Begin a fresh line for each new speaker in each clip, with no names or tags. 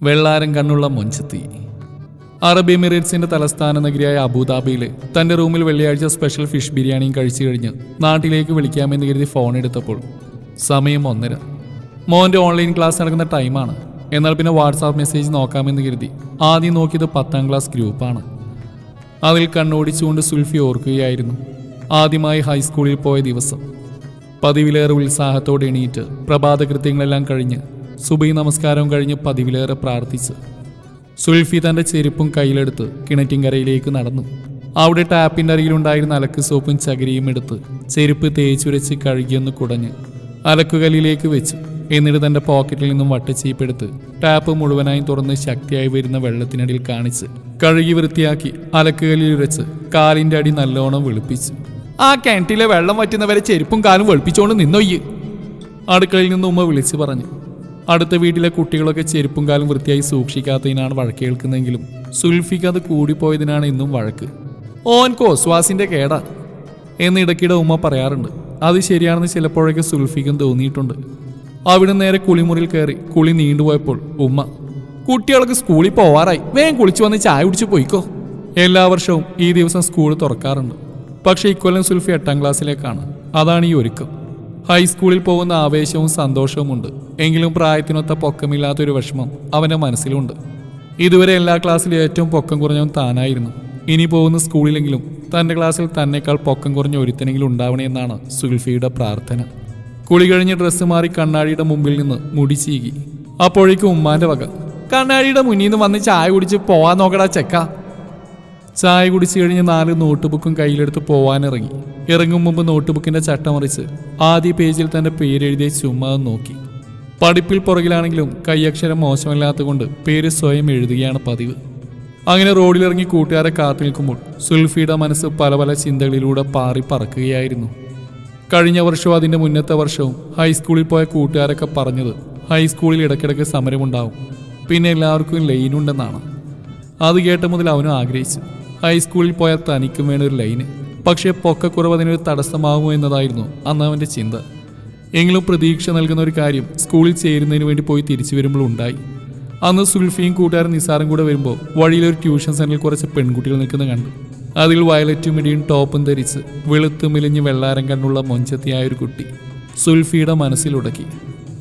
വെള്ളാരം കണ്ണുള്ള മൊഞ്ചത്തി അറബ് എമിറേറ്റ്സിന്റെ തലസ്ഥാന നഗരിയായ അബുദാബിയിൽ തന്റെ റൂമിൽ വെള്ളിയാഴ്ച സ്പെഷ്യൽ ഫിഷ് ബിരിയാണിയും കഴിച്ചു കഴിഞ്ഞ് നാട്ടിലേക്ക് വിളിക്കാമെന്ന് കരുതി ഫോൺ എടുത്തപ്പോൾ സമയം ഒന്നര. മോന്റെ ഓൺലൈൻ ക്ലാസ് നടക്കുന്ന ടൈമാണ് എന്നാൽ പിന്നെ വാട്സാപ്പ് മെസ്സേജ് നോക്കാമെന്ന് കരുതി ആദ്യം നോക്കിയത് പത്താം ക്ലാസ് ഗ്രൂപ്പാണ് അതിൽ കണ്ണോടിച്ചുകൊണ്ട് സുൽഫി ഓർക്കുകയായിരുന്നു. ആദ്യമായി ഹൈസ്കൂളിൽ പോയ ദിവസം. പതിവിലേറെ ഉത്സാഹത്തോടെ എണീറ്റ് പ്രഭാത കൃത്യങ്ങളെല്ലാം കഴിഞ്ഞ് സുബൈ നമസ്കാരം കഴിഞ്ഞ് പതിവിലേറെ പ്രാർത്ഥിച്ച് സുൽഫി തന്റെ ചെരുപ്പും കയ്യിലെടുത്ത് കിണറ്റിൻകരയിലേക്ക് നടന്നു. അവിടെ ടാപ്പിന്റെ അരികിലുണ്ടായിരുന്ന അലക്ക് സോപ്പും ചകിരിയും എടുത്ത് ചെരുപ്പ് തേച്ചുരച്ച് കഴുകിയൊന്ന് കുടഞ്ഞ് അലക്കുകല്ലിലേക്ക് വെച്ചു എന്നിട്ട് തന്റെ പോക്കറ്റിൽ നിന്നും വട്ടച്ചീപ്പെടുത്ത് ടാപ്പ് മുഴുവനായും തുറന്ന് ശക്തിയായി വരുന്ന വെള്ളത്തിനടിയിൽ കാണിച്ച് കഴുകി വൃത്തിയാക്കി അലക്കുകല്ലിൽ ഉരച്ച് കാലിന്റെ അടി നല്ലോണം വെളുപ്പിച്ചു. ആ കിണറ്റിലെ വെള്ളം വറ്റുന്നവരെ ചെരുപ്പും കാലും വെളുപ്പിച്ചുകൊണ്ട് നിന്നൊയ്യ് അടുക്കളയിൽ നിന്ന് ഉമ്മ വിളിച്ചു പറഞ്ഞു. അടുത്ത വീട്ടിലെ കുട്ടികളൊക്കെ ചെരുപ്പും കാലം വൃത്തിയായി സൂക്ഷിക്കാത്തതിനാണ് വഴക്ക് കേൾക്കുന്നതെങ്കിലും സുൽഫിക്ക് അത് കൂടിപ്പോയതിനാണ് ഇന്നും വഴക്ക്. ഓൻകോ കോസ്വാസിന്റെ കേടാ എന്ന് ഇടയ്ക്കിടെ ഉമ്മ പറയാറുണ്ട്. അത് ശരിയാണെന്ന് ചിലപ്പോഴൊക്കെ സുൽഫിക്കും തോന്നിയിട്ടുണ്ട്. അവിടെ നേരെ കുളിമുറിയിൽ കയറി കുളി നീണ്ടുപോയപ്പോൾ ഉമ്മ കുട്ടികൾക്ക് സ്കൂളിൽ പോവാറായി. വേഗം കുളിച്ചു വന്ന് ചായ കുടിച്ചു പോയിക്കോ. എല്ലാ വർഷവും ഈ ദിവസം സ്കൂൾ തുറക്കാറുണ്ട്. പക്ഷേ ഇക്കൊല്ലം സുൽഫി എട്ടാം ക്ലാസ്സിലേക്കാണ്. അതാണ് ഈ ഒരുക്കം. ഹൈസ്കൂളിൽ പോകുന്ന ആവേശവും സന്തോഷവുമുണ്ട്. എങ്കിലും പ്രായത്തിനൊത്ത പൊക്കമില്ലാത്തൊരു വിഷമം അവന്റെ മനസ്സിലുണ്ട്. ഇതുവരെ എല്ലാ ക്ലാസ്സിലും ഏറ്റവും പൊക്കം കുറഞ്ഞവൻ താനായിരുന്നു. ഇനി പോകുന്ന സ്കൂളിലെങ്കിലും തന്റെ ക്ലാസ്സിൽ തന്നെക്കാൾ പൊക്കം കുറഞ്ഞ ഒരുത്തനെങ്കിലും ഉണ്ടാവണമെന്നാണ് സുൽഫിയുടെ പ്രാർത്ഥന. കുളി കഴിഞ്ഞ് ഡ്രസ്സ് മാറി കണ്ണാടിയുടെ മുമ്പിൽ നിന്ന് മുടി ചീകി. അപ്പോഴേക്കും ഉമ്മാന്റെ വക കണ്ണാടിയുടെ മുന്നിൽ നിന്ന് വന്ന് ചായ കുടിച്ച് പോവാൻ നോക്കടാ ചെക്ക. ചായ കുടിച്ച് കഴിഞ്ഞ് നാല് നോട്ട് ബുക്കും കയ്യിലെടുത്ത് പോവാനിറങ്ങി. ഇറങ്ങും മുമ്പ് നോട്ട് ചട്ടമറിച്ച് ആദ്യ പേജിൽ തന്റെ പേരെഴുതിയ ചുമ്മാ നോക്കി. പഠിപ്പിൽ പുറകിലാണെങ്കിലും കൈയക്ഷരം മോശമല്ലാത്തതുകൊണ്ട് പേര് സ്വയം എഴുതുകയാണ് പതിവ്. അങ്ങനെ റോഡിലിറങ്ങി കൂട്ടുകാരെ കാത്തു നിൽക്കുമ്പോൾ സുൽഫിയുടെ മനസ്സ് പല പല ചിന്തകളിലൂടെ പാറി പറക്കുകയായിരുന്നു. കഴിഞ്ഞ വർഷവും അതിന്റെ മുന്നത്തെ വർഷവും ഹൈസ്കൂളിൽ പോയ കൂട്ടുകാരൊക്കെ പറഞ്ഞത് ഹൈസ്കൂളിൽ ഇടയ്ക്കിടയ്ക്ക് സമരമുണ്ടാവും. പിന്നെ എല്ലാവർക്കും ലൈനുണ്ടെന്നാണ് അത് കേട്ട മുതൽ അവനും ആഗ്രഹിച്ചു. ഹൈസ്കൂളിൽ പോയാൽ തനിക്കും വേണ്ട ഒരു ലൈന് പക്ഷേ പൊക്കക്കുറവ് അതിനൊരു തടസ്സമാകുമോ എന്നതായിരുന്നു അന്ന് അവന്റെ ചിന്ത. എങ്കിലും പ്രതീക്ഷ നൽകുന്ന ഒരു കാര്യം സ്കൂളിൽ ചേരുന്നതിന് വേണ്ടി പോയി തിരിച്ചു വരുമ്പോൾ ഉണ്ടായി. അന്ന് സുൽഫിയും കൂട്ടുകാരൻ നിസാറും കൂടെ വരുമ്പോൾ വഴിയിലൊരു ട്യൂഷൻ സെന്ററിൽ കുറച്ച് പെൺകുട്ടികൾ നിൽക്കുന്ന കണ്ടു. അതിൽ വയലറ്റും മിടിയും ടോപ്പും ധരിച്ച് വെളുത്ത് മെലിഞ്ഞ് വെള്ളാരം കണ്ണുള്ള മൊഞ്ചത്തിയായ ഒരു കുട്ടി സുൽഫിയുടെ മനസ്സിലുടക്കി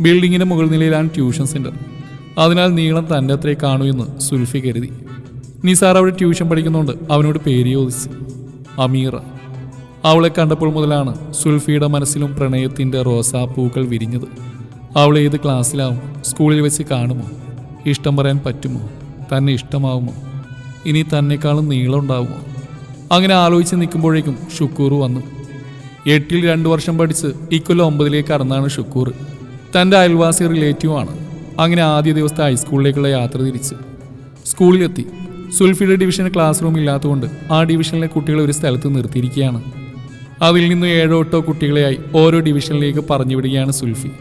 ബിൽഡിങ്ങിന്റെ മുകൾ നിലയിലാണ് ട്യൂഷൻ സെന്റർ. അതിനാൽ നീളം തന്റെ അത്രേ കാണൂ എന്ന് സുൽഫി കരുതി. നിസാർ അവിടെ ട്യൂഷൻ പഠിക്കുന്നതുകൊണ്ട് അവനോട് പേര് ചോദിച്ചു. അമീറ. അവളെ കണ്ടപ്പോൾ മുതലാണ് സുൽഫിയുടെ മനസ്സിലും പ്രണയത്തിന്റെ റോസാപ്പൂക്കൾ വിരിഞ്ഞത്. അവൾ ഏത് ക്ലാസ്സിലാവും സ്കൂളിൽ വെച്ച് കാണുമോ? ഇഷ്ടം പറയാൻ പറ്റുമോ? തന്നെ ഇഷ്ടമാവുമോ? ഇനി തന്നെക്കാളും നീളം ഉണ്ടാവുമോ? അങ്ങനെ ആലോചിച്ച് നിൽക്കുമ്പോഴേക്കും ഷുക്കൂർ വന്നു. എട്ടിൽ രണ്ടു വർഷം പഠിച്ച് ഇക്കൊല്ലം ഒമ്പതിലേക്ക് കടന്നാണ് ഷുക്കൂർ തന്റെ അയൽവാസി റിലേറ്റീവാണ്. അങ്ങനെ ആദ്യ ദിവസത്തെ ഹൈസ്കൂളിലേക്കുള്ള യാത്ര തിരിച്ച്. സ്കൂളിലെത്തി. സുൽഫിയുടെ ഡിവിഷൻ ക്ലാസ് റൂം ഇല്ലാത്തതുകൊണ്ട് ആ ഡിവിഷനിലെ കുട്ടികളെ ഒരു സ്ഥലത്ത് നിർത്തിയിരിക്കുകയാണ്. അതിൽ നിന്ന് ഏഴോ എട്ടോ കുട്ടികളെയായി ഓരോ ഡിവിഷനിലേക്ക് പറഞ്ഞു വിടുകയാണ് സുൽഫി.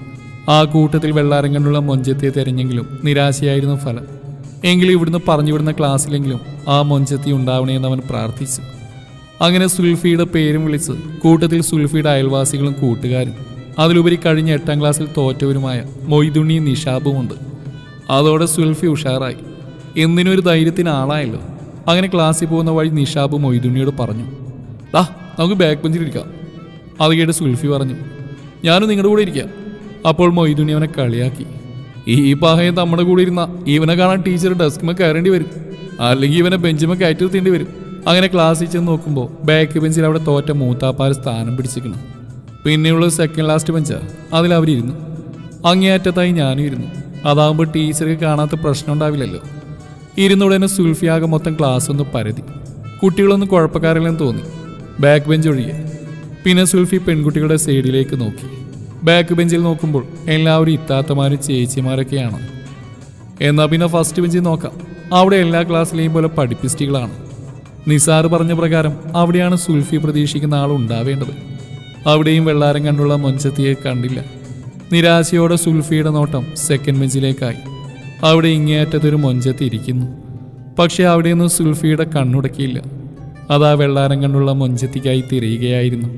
ആ കൂട്ടത്തിൽ വെള്ളാരങ്ങനുള്ള മൊഞ്ചത്തെ തെരഞ്ഞെങ്കിലും നിരാശയായിരുന്നു ഫലം. എങ്കിലും ഇവിടുന്ന് പറഞ്ഞു വിടുന്ന ക്ലാസ്സിലെങ്കിലും ആ മൊഞ്ചത്തി ഉണ്ടാവണേ എന്ന് അവൻ പ്രാർത്ഥിച്ചു. അങ്ങനെ സുൽഫിയുടെ പേരും വിളിച്ച് കൂട്ടത്തിൽ സുൽഫിയുടെ അയൽവാസികളും കൂട്ടുകാരും അതിലുപരി കഴിഞ്ഞ എട്ടാം ക്ലാസ്സിൽ തോറ്റവരുമായ മൊയ്തുണ്ണിയും നിഷാബുമുണ്ട് അതോടെ സുൽഫി ഉഷാറായി. എന്തിനൊരു ധൈര്യത്തിന് ആളായല്ലോ അങ്ങനെ ക്ലാസ്സിൽ പോകുന്ന വഴി നിഷാബ് മൊയ്തുണ്ണിയോട് പറഞ്ഞു ദാ നമുക്ക് ബാക്ക് ബെഞ്ചിലിരിക്കാം അത് കേട്ട് സുൽഫി പറഞ്ഞു ഞാനും നിങ്ങളുടെ കൂടെ ഇരിക്കാം. അപ്പോൾ മൊയ്തുണി അവനെ കളിയാക്കി. ഈ പാഹയം നമ്മുടെ കൂടെ ഇരുന്ന ഇവനെ കാണാൻ ടീച്ചർ ഡെസ്ക്മ കയറേണ്ടി വരും. അല്ലെങ്കിൽ ഇവനെ ബെഞ്ചിമേ കയറ്റി നിർത്തേണ്ടി വരും. അങ്ങനെ ക്ലാസ്സിൽ ചെന്ന് നോക്കുമ്പോൾ ബാക്ക് ബെഞ്ചിൽ അവിടെ തോറ്റ മൂത്താപ്പാൽ സ്ഥാനം പിടിച്ചിരിക്കണം പിന്നെയുള്ള സെക്കൻഡ് ലാസ്റ്റ് ബെഞ്ചാ അതിലവരിയിരുന്നു അങ്ങേയറ്റത്തായി ഞാനും ഇരുന്നു. അതാകുമ്പോൾ ടീച്ചർക്ക് കാണാത്ത പ്രശ്നം ഉണ്ടാവില്ലല്ലോ. ഇരുന്നുടനെ സുൽഫിയാകെ മൊത്തം ക്ലാസ് ഒന്ന് പരതി. കുട്ടികളൊന്നും കുഴപ്പക്കാരില്ലെന്ന് തോന്നി. ബാക്ക് ബെഞ്ച് ഒഴികെ പിന്നെ സുൽഫി പെൺകുട്ടികളുടെ സൈഡിലേക്ക് നോക്കി. ബാക്ക് ബെഞ്ചിൽ നോക്കുമ്പോൾ എല്ലാവരും ഇത്താത്തമാരും ചേച്ചിമാരൊക്കെയാണ്. എന്നാൽ പിന്നെ ഫസ്റ്റ് ബെഞ്ചിൽ നോക്കാം. അവിടെ എല്ലാ ക്ലാസ്സിലെയും പോലെ പഠിപ്പിസ്റ്റുകളാണ്. നിസാർ പറഞ്ഞ പ്രകാരം അവിടെയാണ് സുൽഫി പ്രതീക്ഷിക്കുന്ന ആൾ ഉണ്ടാവേണ്ടത്. അവിടെയും വെള്ളാരം കണ്ടുള്ള മൊഞ്ചത്തിയെ കണ്ടില്ല. നിരാശയോടെ സുൽഫിയുടെ നോട്ടം സെക്കൻഡ് ബെഞ്ചിലേക്കായി. അവിടെ ഇങ്ങേയറ്റത്തൊരു മൊഞ്ചത്തി ഇരിക്കുന്നു. പക്ഷെ അവിടെയൊന്നും സുൽഫിയുടെ കണ്ണുടക്കിയില്ല. അതാ വെള്ളാരം കണ്ടുള്ള മൊഞ്ചത്തിക്കായി തിരയുകയായിരുന്നു.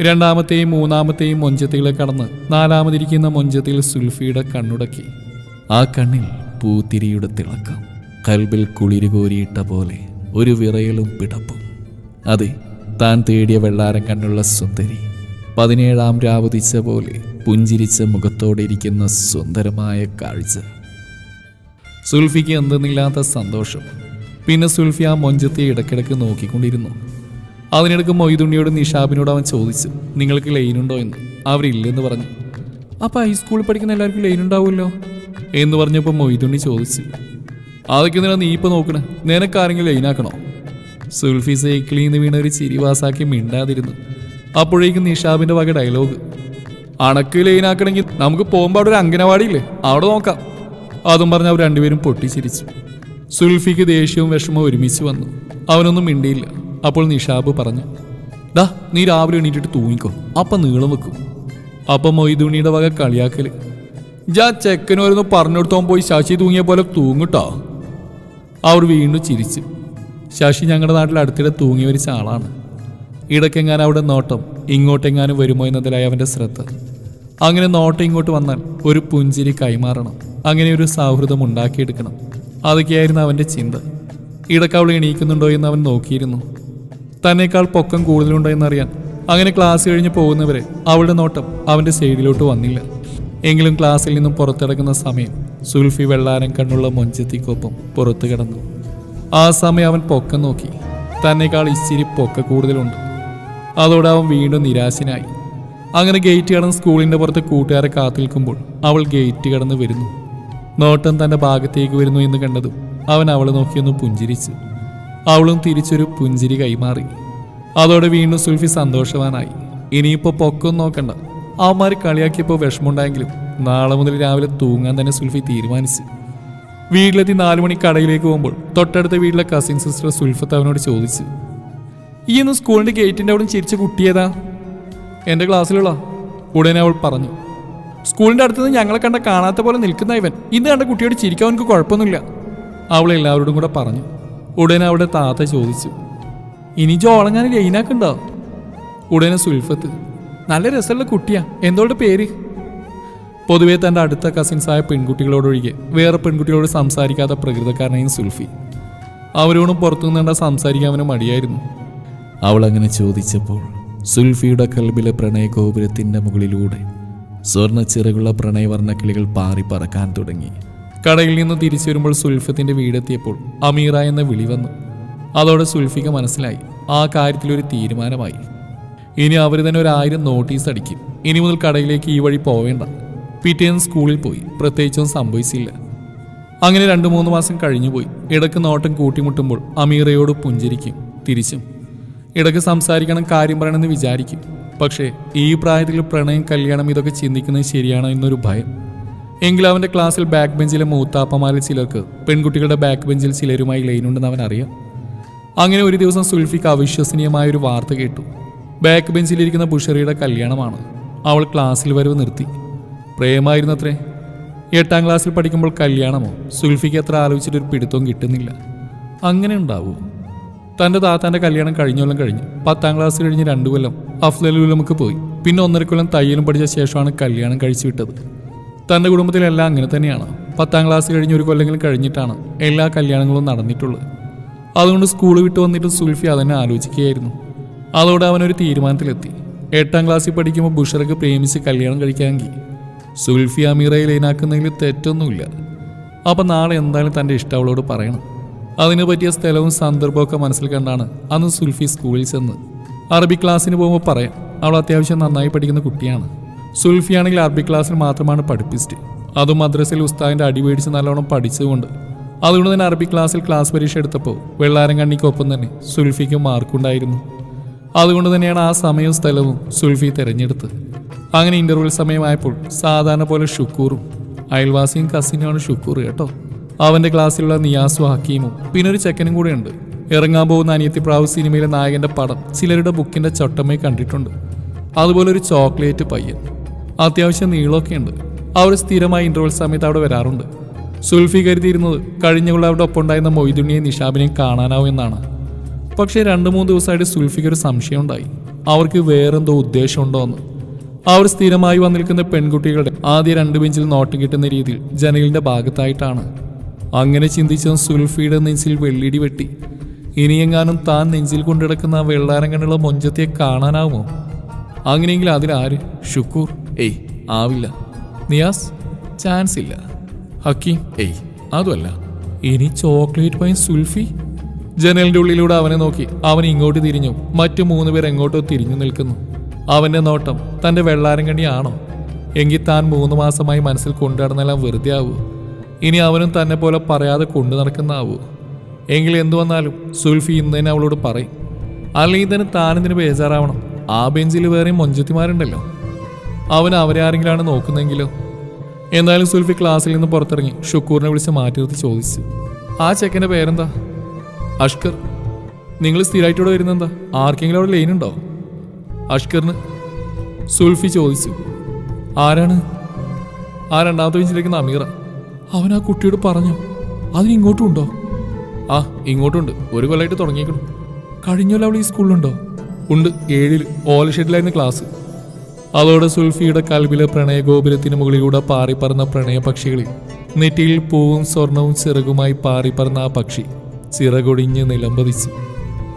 രണ്ടാമത്തെയും മൂന്നാമത്തെയും മൊഞ്ചത്തികളെ കടന്ന് നാലാമതിരിക്കുന്ന മൊഞ്ചത്തിൽ സുൽഫിയുടെ കണ്ണുടക്കി. ആ കണ്ണിൽ പൂത്തിരിയുടെ തിളക്കം. കൽബിൽ കുളിരുകോരിയിട്ട പോലെ ഒരു വിറയലും പിടപ്പും. അതെ താൻ തേടിയ വെള്ളാരം കണ്ണുള്ള സുന്ദരി. പതിനേഴാം രാവുതിച്ച പോലെ പുഞ്ചിരിച്ച മുഖത്തോടെ ഇരിക്കുന്ന സുന്ദരമായ കാഴ്ച. സുൽഫിക്ക് എന്തെന്നില്ലാത്ത സന്തോഷം പിന്നെ സുൽഫി ആ മൊഞ്ചത്തെ ഇടയ്ക്കിടയ്ക്ക് നോക്കിക്കൊണ്ടിരുന്നു. അതിനിടയ്ക്ക് മൊയ്തുണ്ണിയോട് നിഷാബിനോട് അവൻ ചോദിച്ചു നിങ്ങൾക്ക് ലൈനുണ്ടോ എന്ന്? അവരില്ലെന്ന് പറഞ്ഞു. അപ്പോൾ ഹൈസ്കൂളിൽ പഠിക്കുന്ന എല്ലാവർക്കും ലൈൻ ഉണ്ടാവുമല്ലോ? എന്ന് പറഞ്ഞപ്പോൾ മൊയ്തുണ്ണി ചോദിച്ചു അതൊക്കെ നില നീ ഇപ്പോൾ നോക്കണേ നിനക്കാരെങ്കിലും ലൈനാക്കണോ സുൽഫി സൈക്കിളിൽ നിന്ന് വീണ ഒരു ചിരി വാസാക്കി മിണ്ടാതിരുന്നു. അപ്പോഴേക്കും നിഷാബിന്റെ വക ഡയലോഗ് അണക്ക് ലൈനാക്കണമെങ്കിൽ നമുക്ക് പോകുമ്പോൾ അവിടെ ഒരു അംഗനവാടിയില്ലേ അവിടെ നോക്കാം. അതും പറഞ്ഞ് അവർ രണ്ടുപേരും പൊട്ടിച്ചിരിച്ചു. സുൽഫിക്ക് ദേഷ്യവും വിഷമവും ഒരുമിച്ച് വന്നു. അവനൊന്നും മിണ്ടിയില്ല. അപ്പോൾ നിഷാബ് പറഞ്ഞു ദാ നീ രാവിലെ എണീറ്റിട്ട് തൂങ്ങിക്കോ. അപ്പം നീളം വെക്കും. അപ്പം മൊയ്തുണിയുടെ വക കളിയാക്കൽ ജാ ചെക്കനോരൊന്ന് പറഞ്ഞെടുത്തോൻ പോയി ശശി തൂങ്ങിയ പോലെ തൂങ്ങിട്ടോ. അവർ വീണ്ടും ചിരിച്ചു. ശശി ഞങ്ങളുടെ നാട്ടിൽ അടുത്തിടെ തൂങ്ങി വരിച്ച ആളാണ് ഇടയ്ക്കെങ്ങാനും അവിടെ നോട്ടം ഇങ്ങോട്ടെങ്ങാനും വരുമോ എന്നതിലായി അവന്റെ ശ്രദ്ധ. അങ്ങനെ നോട്ടം ഇങ്ങോട്ട് വന്നാൽ ഒരു പുഞ്ചിരി കൈമാറണം. അങ്ങനെ ഒരു സൗഹൃദം ഉണ്ടാക്കിയെടുക്കണം. അതൊക്കെയായിരുന്നു അവന്റെ ചിന്ത. ഇടയ്ക്ക് അവൾ എണീക്കുന്നുണ്ടോ എന്ന് അവൻ നോക്കിയിരുന്നു. തന്നേക്കാൾ പൊക്കം കൂടുതലുണ്ടോ എന്നറിയാൻ അങ്ങനെ ക്ലാസ് കഴിഞ്ഞ് പോകുന്നവരെ അവളുടെ നോട്ടം അവന്റെ സൈഡിലോട്ട് വന്നില്ല. എങ്കിലും ക്ലാസ്സിൽ നിന്നും പുറത്തിറങ്ങുന്ന സമയം സുൽഫി വെള്ളാരം കണ്ണുള്ള മൊഞ്ചത്തിക്കൊപ്പം പുറത്തു കിടന്നു. ആ സമയം അവൻ പൊക്കം നോക്കി. തന്നേക്കാൾ ഇച്ചിരി പൊക്ക കൂടുതലുണ്ട്. അതോടെ അവൻ വീണ്ടും നിരാശനായി. അങ്ങനെ ഗേറ്റ് കടന്ന് സ്കൂളിന്റെ പുറത്ത് കൂട്ടുകാരെ കാത്തിൽക്കുമ്പോൾ അവൾ ഗേറ്റ് കടന്ന് വരുന്നു. നോട്ടം തന്റെ ഭാഗത്തേക്ക് വരുന്നു എന്ന് കണ്ടതും അവൻ അവളെ നോക്കിയൊന്ന് പുഞ്ചിരിച്ചു. അവളും തിരിച്ചൊരു പുഞ്ചിരി കൈമാറി. അതോടെ വീണ്ടും സുൽഫി സന്തോഷവാനായി. ഇനിയിപ്പോൾ പൊക്കം നോക്കണ്ട. അവന്മാർ കളിയാക്കിയപ്പോൾ വിഷമമുണ്ടായെങ്കിലും നാളെ മുതൽ രാവിലെ തൂങ്ങാൻ തന്നെ സുൽഫി തീരുമാനിച്ചു. വീട്ടിലെത്തി നാലു മണി കടയിലേക്ക് പോകുമ്പോൾ തൊട്ടടുത്ത വീട്ടിലെ കസിൻ സിസ്റ്റർ സുൽഫത്ത് അവനോട് ചോദിച്ചു ഈ ഒന്ന് സ്കൂളിന്റെ ഗേറ്റിന്റെ അവിടെ ചിരിച്ച കുട്ടിയേതാ എന്റെ ക്ലാസ്സിലുള്ള ഉടനെ അവൾ പറഞ്ഞു. സ്കൂളിന്റെ അടുത്തുനിന്ന് ഞങ്ങളെ കണ്ട കാണാത്ത പോലെ നിൽക്കുന്ന ഇവൻ. ഇന്ന് കണ്ട കുട്ടിയോട് ചിരിക്കാൻ അവനക്ക് കുഴപ്പമൊന്നുമില്ല. അവൾ എല്ലാവരോടും കൂടെ പറഞ്ഞു. ഉടനെ അവിടെ താത്ത ചോദിച്ചു. ഇനി ജോളങ്ങാൻ ലൈനാക്കുണ്ടോ ഉടനെ സുൽഫത്ത് നല്ല രസമുള്ള കുട്ടിയാ. എന്തോടെ പേര്? പൊതുവേ തന്റെ അടുത്ത കസിൻസായ പെൺകുട്ടികളോടൊഴികെ വേറെ പെൺകുട്ടികളോട് സംസാരിക്കാത്ത പ്രകൃതക്കാരനായും സുൽഫി. അവരോടും പുറത്തു കണ്ട സംസാരിക്കാൻ അവന് മടിയായിരുന്നു. അവൾ അങ്ങനെ ചോദിച്ചപ്പോൾ സുൽഫിയുടെ കൽബിലെ പ്രണയഗോപുരത്തിന്റെ മുകളിലൂടെ സ്വർണ ചിറകുള്ള പ്രണയവർണ കിളികൾ പാറി പറക്കാൻ തുടങ്ങി. കടയിൽ നിന്ന് തിരിച്ചു വരുമ്പോൾ സുൽഫത്തിന്റെ വീടെത്തിയപ്പോൾ അമീറ എന്ന വിളി വന്നു. അതോടെ സുൽഫിക മനസ്സിലായി. ആ കാര്യത്തിലൊരു തീരുമാനമായി. ഇനി അവർ തന്നെ ഒരു ആയിരം നോട്ടീസ് അടിക്കും. ഇനി മുതൽ കടയിലേക്ക് ഈ വഴി പോവേണ്ട. പിറ്റേന്ന് സ്കൂളിൽ പോയി. പ്രത്യേകിച്ചൊന്നും സംഭവിച്ചില്ല. അങ്ങനെ രണ്ടു മൂന്ന് മാസം കഴിഞ്ഞുപോയി. ഇടയ്ക്ക് നോട്ടം കൂട്ടിമുട്ടുമ്പോൾ അമീറയോട് പുഞ്ചിരിക്കും. തിരിച്ചും. ഇടയ്ക്ക് സംസാരിക്കണം കാര്യം പറയണമെന്ന് വിചാരിക്കും. പക്ഷേ ഈ പ്രായത്തിൽ പ്രണയം കല്യാണം ഇതൊക്കെ ചിന്തിക്കുന്നത് ശരിയാണോ എന്നൊരു ഭയം. എങ്കിലും അവന്റെ ക്ലാസ്സിൽ ബാക്ക് ബെഞ്ചിലെ മൂത്താപ്പമാരിൽ ചിലർക്ക് പെൺകുട്ടികളുടെ ബാക്ക് ബെഞ്ചിൽ ചിലരുമായി ലൈനുണ്ടെന്ന് അവൻ അറിയാം. അങ്ങനെ ഒരു ദിവസം സുൽഫിക്ക് അവിശ്വസനീയമായ ഒരു വാർത്ത കേട്ടു. ബാക്ക് ബെഞ്ചിലിരിക്കുന്ന ബുഷറിയുടെ കല്യാണമാണ്. അവൾ ക്ലാസ്സിൽ വരവ് നിർത്തി. പ്രേമായിരുന്നത്രേ. എട്ടാം ക്ലാസ്സിൽ പഠിക്കുമ്പോൾ കല്യാണമോ? സുൽഫിക്ക് എത്ര ആലോചിച്ചിട്ട് ഒരു പിടുത്തവും കിട്ടുന്നില്ല. അങ്ങനെ ഉണ്ടാവുമോ തന്റെ താത്താന്റെ കല്യാണം കഴിഞ്ഞൊല്ലം കഴിഞ്ഞു പത്താം ക്ലാസ് കഴിഞ്ഞ് രണ്ടു കൊല്ലം അഫ്ലലുലമക്ക് പോയി. പിന്നെ ഒന്നര കൊല്ലം തയ്യലും പഠിച്ച ശേഷമാണ് കല്യാണം കഴിച്ചു വിട്ടത്. തന്റെ കുടുംബത്തിലെല്ലാം അങ്ങനെ തന്നെയാണ്. പത്താം ക്ലാസ് കഴിഞ്ഞ് ഒരു കൊല്ലെങ്കിലും കഴിഞ്ഞിട്ടാണ് എല്ലാ കല്യാണങ്ങളും നടന്നിട്ടുള്ളത്. അതുകൊണ്ട് സ്കൂൾ വിട്ട് വന്നിട്ട് സുൽഫി അതന്നെ ആലോചിക്കുകയായിരുന്നു. അതോടെ അവനൊരു തീരുമാനത്തിലെത്തി. എട്ടാം ക്ലാസ്സിൽ പഠിക്കുമ്പോൾ ബുഷറക്ക് പ്രേമിച്ച് കല്യാണം കഴിക്കാമെങ്കിൽ സുൽഫി അമീറയെ ലൈനാക്കുന്നതിൽ തെറ്റൊന്നുമില്ല. അപ്പം നാളെ എന്തായാലും തന്റെ ഇഷ്ടം അവളോട് പറയണം. അതിന് പറ്റിയ സ്ഥലവും സന്ദർഭമൊക്കെ മനസ്സിൽ കണ്ടാണ് അന്ന് സുൽഫി സ്കൂളിൽ ചെന്ന് അറബി ക്ലാസ്സിന് പോകുമ്പോൾ പറയാം അവൾ അത്യാവശ്യം നന്നായി പഠിക്കുന്ന കുട്ടിയാണ്. സുൽഫിയാണെങ്കിൽ അറബി ക്ലാസ്സിൽ മാത്രമാണ് പഠിപ്പിസ്റ്റ്. അതും മദ്രസയിൽ ഉസ്താദിന്റെ അടി മേടിച്ച് നല്ലോണം പഠിച്ചതുകൊണ്ട്. അതുകൊണ്ട് തന്നെ അറബി ക്ലാസ്സിൽ ക്ലാസ് പരീക്ഷ എടുത്തപ്പോൾ വെള്ളാരം കണ്ണിക്കൊപ്പം തന്നെ സുൽഫിക്ക് മാർക്കുണ്ടായിരുന്നു അതുകൊണ്ട് തന്നെയാണ് ആ സമയവും സ്ഥലവും സുൽഫി തിരഞ്ഞെടുത്തത്. അങ്ങനെ ഇന്റർവ്യൂൽ സമയമായപ്പോൾ സാധാരണ പോലെ ഷുക്കൂറും അയൽവാസിയും കസിനുമാണ് ഷുക്കൂർ കേട്ടോ. അവന്റെ ക്ലാസ്സിലുള്ള നിയാസും ഹക്കീമും പിന്നെ ഒരു ചെക്കനും കൂടെ ഉണ്ട്. ഇറങ്ങാൻ പോകുന്ന അനിയത്തി പ്രാവ് സിനിമയിലെ നായകന്റെ പടം ചിലരുടെ ബുക്കിന്റെ ചൊട്ടമ്മയെ കണ്ടിട്ടുണ്ട്. അതുപോലെ ഒരു ചോക്ലേറ്റ് പയ്യൻ. അത്യാവശ്യം നീളമൊക്കെ ഉണ്ട്. അവർ സ്ഥിരമായി ഇന്റർവൽ സമയത്ത് അവിടെ വരാറുണ്ട്. സുൽഫി കരുതിയിരുന്നത് കഴിഞ്ഞ കൊല്ലം അവിടെ ഒപ്പം ഉണ്ടായിരുന്ന മൊയ്തുണ്ണിയെയും നിഷാബിനെയും കാണാനാവും എന്നാണ്. പക്ഷേ രണ്ട് മൂന്ന് ദിവസമായിട്ട് സുൽഫിക്ക് ഒരു സംശയം ഉണ്ടായി അവർക്ക് വേറെന്തോ ഉദ്ദേശമുണ്ടോ എന്ന് അവർ സ്ഥിരമായി വന്നിരിക്കുന്ന പെൺകുട്ടികളുടെ ആദ്യ രണ്ട് ബെഞ്ചിൽ നോട്ട് കിട്ടുന്ന രീതിയിൽ ജനലിന്റെ ഭാഗത്തായിട്ടാണ്. അങ്ങനെ ചിന്തിച്ച സുൽഫിയുടെ നെഞ്ചിൽ വെള്ളിടി വെട്ടി. ഇനിയെങ്ങാനും താൻ നെഞ്ചിൽ കൊണ്ടിടക്കുന്ന ആ വെള്ളാരം മൊഞ്ചത്തെ കാണാനാവുമോ? അങ്ങനെയെങ്കിൽ അതിലാര് ഷുക്കൂർ. ഏയ് ആവില്ല. നിയാസ് ചാൻസ് ഇല്ല. ഹക്കീം ഏയ് അതുമല്ല. ഇനി ചോക്ലേറ്റ് പൈൻ സുൽഫി? ജനലിന്റെ ഉള്ളിലൂടെ അവനെ നോക്കി അവൻ ഇങ്ങോട്ട് തിരിഞ്ഞു. മറ്റു മൂന്ന് പേർ എങ്ങോട്ടോ തിരിഞ്ഞു നിൽക്കുന്നു. അവന്റെ നോട്ടം തന്റെ വെള്ളാരം കണിയാണോ എങ്കിൽ താൻ മൂന്ന് മാസമായി മനസ്സിൽ കൊണ്ടുനടന്നെല്ലാം വെറുതെ ആവൂ. ഇനി അവനും തന്നെ പോലെ പറയാതെ കൊണ്ടു നടക്കുന്നാവൂ എങ്കിൽ എന്തു വന്നാലും സുൽഫി ഇന്ന് തന്നെ അവളോട് പറയും. അല്ലെങ്കിൽ തന്നെ താനെന്തിന് ബേജാറാവണം. ആ ബെഞ്ചിൽ വേറെയും മൊഞ്ചത്തിമാരുണ്ടല്ലോ. അവൻ അവരെ ആരെങ്കിലാണ് നോക്കുന്നെങ്കിലോ എന്തായാലും സുൽഫി ക്ലാസ്സിൽ നിന്ന് പുറത്തിറങ്ങി ഷുക്കൂറിനെ വിളിച്ച് മാറ്റി നിർത്തി ചോദിച്ചു. ആ ചെക്കന്റെ പേരെന്താ? അഷ്കർ. നിങ്ങൾ സ്ഥിരമായിട്ട് ഇവിടെ വരുന്നെന്താ? ആർക്കെങ്കിലും അവിടെ ലൈൻ ഉണ്ടോ? അഷ്കറിന് സുൽഫി ചോദിച്ചു. ആരാണ്? ആ രണ്ടാമത്തെ ബെഞ്ചിലിരിക്കുന്ന അമീറ അവൻ ആ കുട്ടിയോട് പറഞ്ഞു അതിന് ഇങ്ങോട്ടും ഉണ്ടോ? ആ ഇങ്ങോട്ടുണ്ട്. ഒരു കൊല്ലമായിട്ട് തുടങ്ങിയേക്കണം. കഴിഞ്ഞല്ലോ അവൾ ഈ സ്കൂളിലുണ്ടോ? ഉണ്ട്. ഏഴിൽ ഓല ഷെഡിലായിരുന്നു ക്ലാസ്. അതോടെ സുൽഫിയുടെ കൽവിലെ പ്രണയഗോപുരത്തിന് മുകളിലൂടെ പാറിപ്പറന്ന പ്രണയ പക്ഷികളിൽ നെറ്റിയിൽ പൂവും സ്വർണവും ചിറകുമായി പാറിപ്പറന്ന ആ പക്ഷി ചിറകൊടിഞ്ഞ് നിലംപതിച്ചു.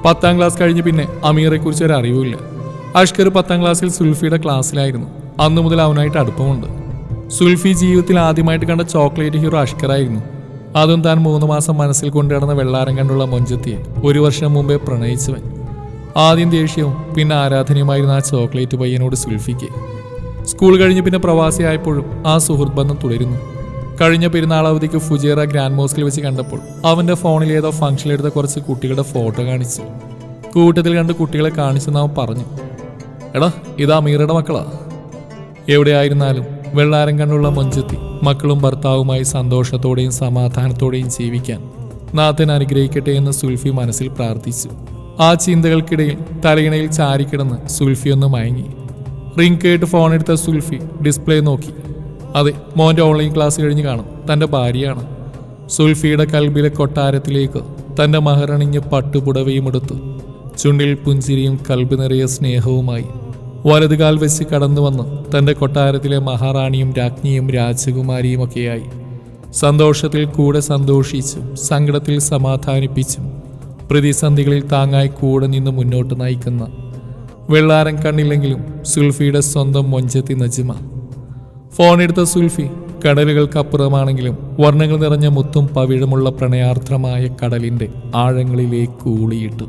പത്താം ക്ലാസ് കഴിഞ്ഞ് പിന്നെ അമീറെക്കുറിച്ച് ഒരു അറിവുമില്ല. അഷ്കർ പത്താം ക്ലാസ്സിൽ സുൽഫിയുടെ ക്ലാസ്സിലായിരുന്നു. അന്നു മുതൽ അവനായിട്ട് അടുപ്പമുണ്ട്. സുൽഫി ജീവിതത്തിൽ ആദ്യമായിട്ട് കണ്ട ചോക്ലേറ്റ് ഹീറോ അഷ്കറായിരുന്നു. അതും താൻ മൂന്ന് മാസം മനസ്സിൽ കൊണ്ടുനടന്ന വെള്ളാരം കണ്ടുള്ള മൊഞ്ചത്തിയെ ഒരു വർഷം മുമ്പേ പ്രണയിച്ചവൻ. ആദ്യം ദേഷ്യവും പിന്നെ ആരാധനയുമായിരുന്ന ആ ചോക്ലേറ്റ് പയ്യനോട് സുൽഫിക്ക്. സ്കൂൾ കഴിഞ്ഞ് പിന്നെ പ്രവാസിയായപ്പോഴും ആ സുഹൃത്ത് ബന്ധം തുടരുന്നു. കഴിഞ്ഞ പെരുന്നാൾ അവധിക്ക് ഫുജേറ ഗ്രാൻഡ് മോസ്കിൽ വെച്ച് കണ്ടപ്പോൾ അവന്റെ ഫോണിൽ ഏതോ ഫംഗ്ഷനിലെടുത്ത കുറച്ച് കുട്ടികളുടെ ഫോട്ടോ കാണിച്ചു. കൂട്ടത്തിൽ കണ്ട് കുട്ടികളെ കാണിച്ചെന്ന് അവൻ പറഞ്ഞു. എടാ ഇത് അമീറയുടെ മക്കളാ. എവിടെയായിരുന്നാലും വെള്ളാരം കണ്ടുള്ള മഞ്ചെത്തി മക്കളും ഭർത്താവുമായി സന്തോഷത്തോടെയും സമാധാനത്തോടെയും ജീവിക്കാൻ നാഥൻ അനുഗ്രഹിക്കട്ടെ എന്ന് സുൽഫി മനസ്സിൽ പ്രാർത്ഥിച്ചു. ആ ചിന്തകൾക്കിടയിൽ തലയിണയിൽ ചാരിക്കിടന്ന് സുൽഫി ഒന്ന് മയങ്ങി. റിംഗ് കേട്ട് ഫോൺ എടുത്ത സുൽഫി ഡിസ്പ്ലേ നോക്കി. അതെ മോന്റെ ഓൺലൈൻ ക്ലാസ് കഴിഞ്ഞ് കാണും. തന്റെ ഭാര്യയാണ്. സുൽഫിയുടെ കൽബിലെ കൊട്ടാരത്തിലേക്ക് തന്റെ മഹറണിഞ്ഞ് പട്ടുപുടവയും എടുത്തു ചുണ്ടിൽ പുഞ്ചിരിയും കൽബ് നിറയ സ്നേഹവുമായി വലതുകാൽ വെച്ച് കടന്നു വന്ന് തന്റെ കൊട്ടാരത്തിലെ മഹാറാണിയും രാജ്ഞിയും രാജകുമാരിയും ഒക്കെയായി. സന്തോഷത്തിൽ കൂടെ സന്തോഷിച്ചും സങ്കടത്തിൽ സമാധാനിപ്പിച്ചും പ്രതിസന്ധികളിൽ താങ്ങായി കൂടെ നിന്ന് മുന്നോട്ട് നയിക്കുന്ന വെള്ളാരം കണ്ണില്ലെങ്കിലും സുൽഫിയുടെ സ്വന്തം മൊഞ്ചത്തി നജിമ. ഫോണെടുത്ത സുൽഫി കടലുകൾക്കപ്പുറമാണെങ്കിലും വർണങ്ങൾ നിറഞ്ഞ മുത്തും പവിഴമുള്ള പ്രണയാർദ്രമായ കടലിന്റെ ആഴങ്ങളിലേക്ക് ഊളിയിട്ടു.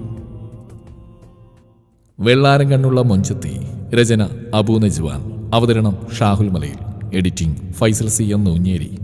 വെള്ളാരം കണ്ണുള്ള മൊഞ്ചത്തി രചന അബു നജ്വാൻ. അവതരണം Shahul Malayil. Editing Faisal C M Noonjeri.